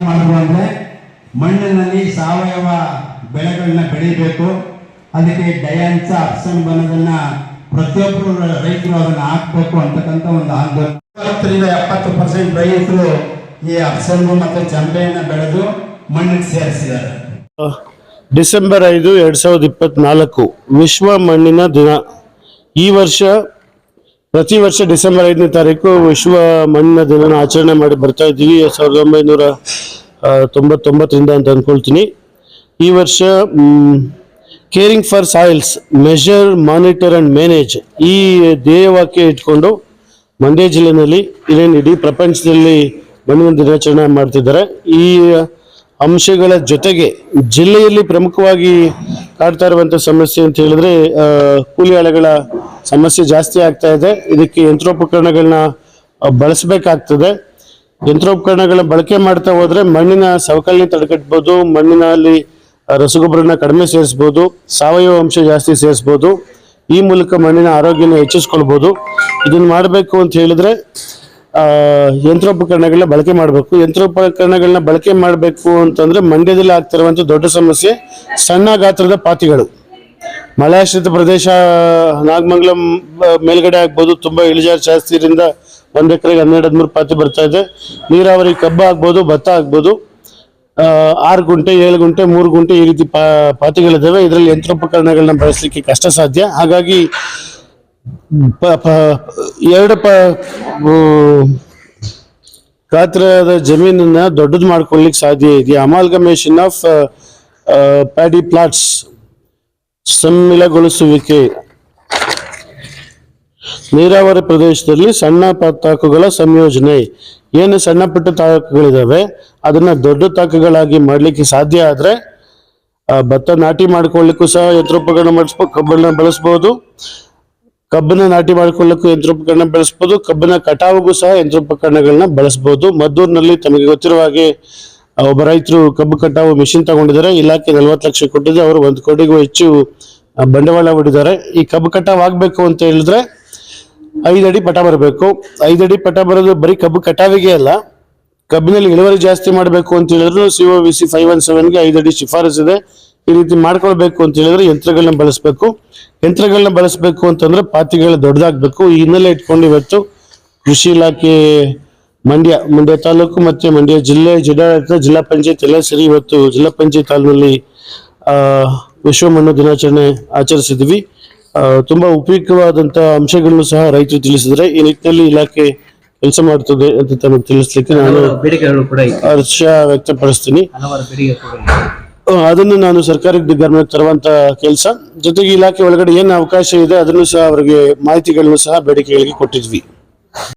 ಅಂದ್ರೆ ಮಣ್ಣಿನಲ್ಲಿ ಸಾವಯವ ಬೆಳೆಗಳನ್ನ ಬೆಳಿಬೇಕು. ಅದಕ್ಕೆ ಡಯಾನ್ಸ ಅಪ್ಸನ್ ಬನ್ನೋದನ್ನ ಪ್ರತಿಯೊಬ್ಬರು ರೈತರು ಅದನ್ನ ಹಾಕ್ಬೇಕು ಅಂತಕ್ಕಂಥ ಒಂದು ಆಂದೋಲನ ಇಪ್ಪತ್ತರಿಂದ ಎಪ್ಪತ್ತು ಪರ್ಸೆಂಟ್ ರೈತರು ಈ ಅಪ್ಸನ್ಗು ಮತ್ತು ಚಂಬೆಯನ್ನ ಬೆಳೆದು ಮಣ್ಣಿಗೆ ಸೇರಿಸಿದ್ದಾರೆ. ಡಿಸೆಂಬರ್ ಐದು ಎರಡ್ ಸಾವಿರದ ಇಪ್ಪತ್ನಾಲ್ಕು ವಿಶ್ವ ಮಣ್ಣಿನ ದಿನ. ಈ ವರ್ಷ ಪ್ರತಿ ವರ್ಷ ಡಿಸೆಂಬರ್ ಐದನೇ ತಾರೀಕು ವಿಶ್ವ ಮಣ್ಣಿನ ದಿನನ ಆಚರಣೆ ಮಾಡಿ ಬರ್ತಾ ಇದ್ದೀವಿ. ಸಾವಿರದ ಒಂಬೈನೂರ ತೊಂಬತ್ತೊಂಬತ್ತರಿಂದ ಅಂತ ಅಂದ್ಕೊಳ್ತೀನಿ ಈ ವರ್ಷ caring for soils measure monitor and manage ಈ ಧ್ಯೇಯವಾಕ್ಯ ಇಟ್ಕೊಂಡು ಮಂಡ್ಯ ಜಿಲ್ಲೆಯಲ್ಲಿ ಇದೇನು ಇಡೀ ಪ್ರಪಂಚದಲ್ಲಿ ಮಣ್ಣಿನ ದಿನಾಚರಣೆ ಮಾಡ್ತಿದ್ದಾರೆ. ಈ ಅಂಶಗಳ ಜೊತೆಗೆ ಜಿಲ್ಲೆಯಲ್ಲಿ ಪ್ರಮುಖವಾಗಿ ಕಾಡ್ತಾ ಇರುವಂಥ ಸಮಸ್ಯೆ ಅಂತ ಹೇಳಿದ್ರೆ ಕೂಲಿ ಆಳುಗಳ ಸಮಸ್ಯೆ ಜಾಸ್ತಿ ಆಗ್ತಾ ಇದೆ. ಇದಕ್ಕೆ ಯಂತ್ರೋಪಕರಣಗಳನ್ನ ಬಳಸಬೇಕಾಗ್ತದೆ. ಯಂತ್ರೋಪಕರಣಗಳ ಬಳಕೆ ಮಾಡ್ತಾ ಹೋದ್ರೆ ಮಣ್ಣಿನ ಸವಕಳಿ ತಡೆಗಟ್ಟಬಹುದು ಮಣ್ಣಿನಲ್ಲಿ ರಸಗೊಬ್ಬರನ ಕಡಿಮೆ ಸೇರಿಸಬಹುದು ಸಾವಯವ ಅಂಶ ಜಾಸ್ತಿ ಸೇರಿಸಬಹುದು ಈ ಮೂಲಕ ಮಣ್ಣಿನ ಆರೋಗ್ಯನ ಹೆಚ್ಚಿಸ್ಕೊಳ್ಬಹುದು ಇದನ್ನ ಮಾಡಬೇಕು ಅಂತ ಹೇಳಿದ್ರೆ ಯಂತ್ರೋಪಕರಣಗಳನ್ನ ಬಳಕೆ ಮಾಡಬೇಕು. ಯಂತ್ರೋಪಕರಣಗಳನ್ನ ಬಳಕೆ ಮಾಡಬೇಕು ಅಂತಂದ್ರೆ ಮಂಡ್ಯದಲ್ಲಿ ಆಗ್ತಿರುವಂತ ದೊಡ್ಡ ಸಮಸ್ಯೆ, ಸಣ್ಣ ಗಾತ್ರದ ಪಾತಿಗಳು. ಮಳೆಯಾಶ್ರಿತ ಪ್ರದೇಶ, ನಾಗಮಂಗಲಂ ಮೇಲ್ಗಡೆ ಆಗ್ಬೋದು, ತುಂಬಾ ಇಳಿಜಾರು ಜಾಸ್ತಿ ಒಂದ್ ಎಕರೆಗೆ ಹನ್ನೆರಡು ಹದಿಮೂರು ಪಾತಿ ಬರ್ತಾ ಇದೆ. ನೀರಾವರಿ ಕಬ್ಬ ಆಗ್ಬೋದು, ಭತ್ತ ಆಗ್ಬೋದು ಆರು ಗುಂಟೆ, ಏಳು ಗುಂಟೆ, ಮೂರು ಗುಂಟೆ ಈ ರೀತಿ ಪಾ, ಪಾತಿಗಳಿದ್ದಾವೆ. ಇದರಲ್ಲಿ ಯಂತ್ರೋಪಕರಣಗಳನ್ನ ಬಳಸಲಿಕ್ಕೆ ಕಷ್ಟ ಸಾಧ್ಯ. ಹಾಗಾಗಿ ಎರಡು ಪ ಗಾತ್ರದ ಜಮೀನನ್ನ ದೊಡ್ಡದು ಮಾಡ್ಕೊಳ್ಲಿಕ್ಕೆ ಸಾಧ್ಯ ಇದೆ. ಅಮಾಲ್ಗಮೇಷನ್ ಆಫ್ ಪ್ಯಾಡಿ ಪ್ಲಾಟ್ಸ್ ಸಮ್ಮಿಲಗೊಳಿಸುವಿಕೆ ನೀರಾವರಿ ಪ್ರದೇಶದಲ್ಲಿ ಸಣ್ಣ ತಾಕುಗಳ ಸಂಯೋಜನೆ. ಏನು ಸಣ್ಣ ಪುಟ್ಟ ತಾಕುಗಳಿದಾವೆ? ಅದನ್ನ ದೊಡ್ಡ ತಾಕುಗಳಾಗಿ ಮಾಡಲಿಕ್ಕೆ ಸಾಧ್ಯ ಆದರೆ ಭತ್ತ ನಾಟಿ ಮಾಡ್ಕೊಳ್ಳಿಕ್ಕೂ ಸಹ ಯಂತ್ರೋಪಕರಣ ಮಾಡಿಸ್ಬೋದು ಕಬ್ಬನ್ನ ಬಳಸ್ಬೋದು. ಕಬ್ಬನ್ನ ನಾಟಿ ಮಾಡ್ಕೊಳ್ಳಿಕ್ಕೂ ಯಂತ್ರೋಪಕರಣ ಬಳಸ್ಬೋದು. ಕಬ್ಬನ ಕಟಾವಿಗೂ ಸಹ ಯಂತ್ರೋಪಕರಣಗಳನ್ನ ಬಳಸ್ಬೋದು. ಮದ್ದೂರಿನಲ್ಲಿ ತಮಗೆ ಗೊತ್ತಿರುವ ಹಾಗೆ ಒಬ್ಬ ರೈತರು ಕಬ್ಬು ಕಟಾವು ಮಿಷಿನ್ ತಗೊಂಡಿದ್ದಾರೆ. ಇಲಾಖೆ ನಲವತ್ತು ಲಕ್ಷ ಕೊಟ್ಟಿದೆ. ಅವರು ಒಂದು ಕೋಟಿಗೂ ಹೆಚ್ಚು ಬಂಡವಾಳ ಹೂಡಿದ್ದಾರೆ. ಈ ಕಬ್ಬು ಕಟಾವು ಆಗಬೇಕು ಅಂತ ಹೇಳಿದ್ರೆ ಐದಡಿ ಪಟ ಬರಬೇಕು. ಐದಡಿ ಪಟ ಬರೋದು ಬರೀ ಕಬ್ಬು ಕಟಾವಿಗೆ ಅಲ್ಲ, ಕಬ್ಬಿನಲ್ಲಿ ಇಳುವರಿ ಜಾಸ್ತಿ ಮಾಡಬೇಕು ಅಂತ ಹೇಳಿದ್ರು C O V C five one ಸೆವೆನ್ಗೆ ಐದಡಿ ಶಿಫಾರಸ್ ಇದೆ. ಈ ರೀತಿ ಮಾಡ್ಕೊಳ್ಬೇಕು ಅಂತ ಹೇಳಿದ್ರೆ ಯಂತ್ರಗಳನ್ನ ಬಳಸಬೇಕು. ಯಂತ್ರಗಳನ್ನ ಬಳಸಬೇಕು ಅಂತಂದ್ರೆ ಪಾತಿಗಳು ದೊಡ್ಡದಾಗಬೇಕು. ಈ ಹಿನ್ನೆಲೆ ಇಟ್ಕೊಂಡು ಇವತ್ತು ಕೃಷಿ ಇಲಾಖೆ ಮಂಡ್ಯ ಮಂಡ್ಯ ತಾಲೂಕು ಮತ್ತೆ ಮಂಡ್ಯ ಜಿಲ್ಲೆ, ಜಿಲ್ಲಾಡಳಿತ, ಜಿಲ್ಲಾ ಪಂಚಾಯತ್ ಎಲ್ಲ ಸರಿ ಇವತ್ತು ಜಿಲ್ಲಾ ಪಂಚಾಯತ್ ಹಾಲ್ನಲ್ಲಿ ವಿಶ್ವ ಮಣ್ಣು ದಿನಾಚರಣೆ ಆಚರಿಸಿದ್ವಿ. ತುಂಬಾ ಉಪಯುಕ್ತವಾದಂತ ಅಂಶಗಳನ್ನು ಸಹ ರೈತರು ತಿಳಿಸಿದ್ರೆ ಈ ನಿಟ್ಟಿನಲ್ಲಿ ಇಲಾಖೆ ಕೆಲಸ ಮಾಡ್ತದೆ ಅಂತ ತಮಗೆ ತಿಳಿಸ್ಲಿಕ್ಕೆ ನಾನು ಹಲವಾರು ಬೇಡಿಕೆಗಳು ಕೂಡ ಹರ್ಷ ವ್ಯಕ್ತಪಡಿಸ್ತೀನಿ. ಅದನ್ನು ನಾನು ಸರ್ಕಾರಕ್ಕೆ ಗಮನಕ್ಕೆ ತರುವಂತ ಕೆಲಸ. ಜೊತೆಗೆ ಇಲಾಖೆ ಒಳಗಡೆ ಏನು ಅವಕಾಶ ಇದೆ ಅದನ್ನು ಸಹ ಅವರಿಗೆ ಮಾಹಿತಿಗಳನ್ನು ಸಹ ಬೇಡಿಕೆಗಳಿಗೆ ಕೊಟ್ಟಿದ್ವಿ.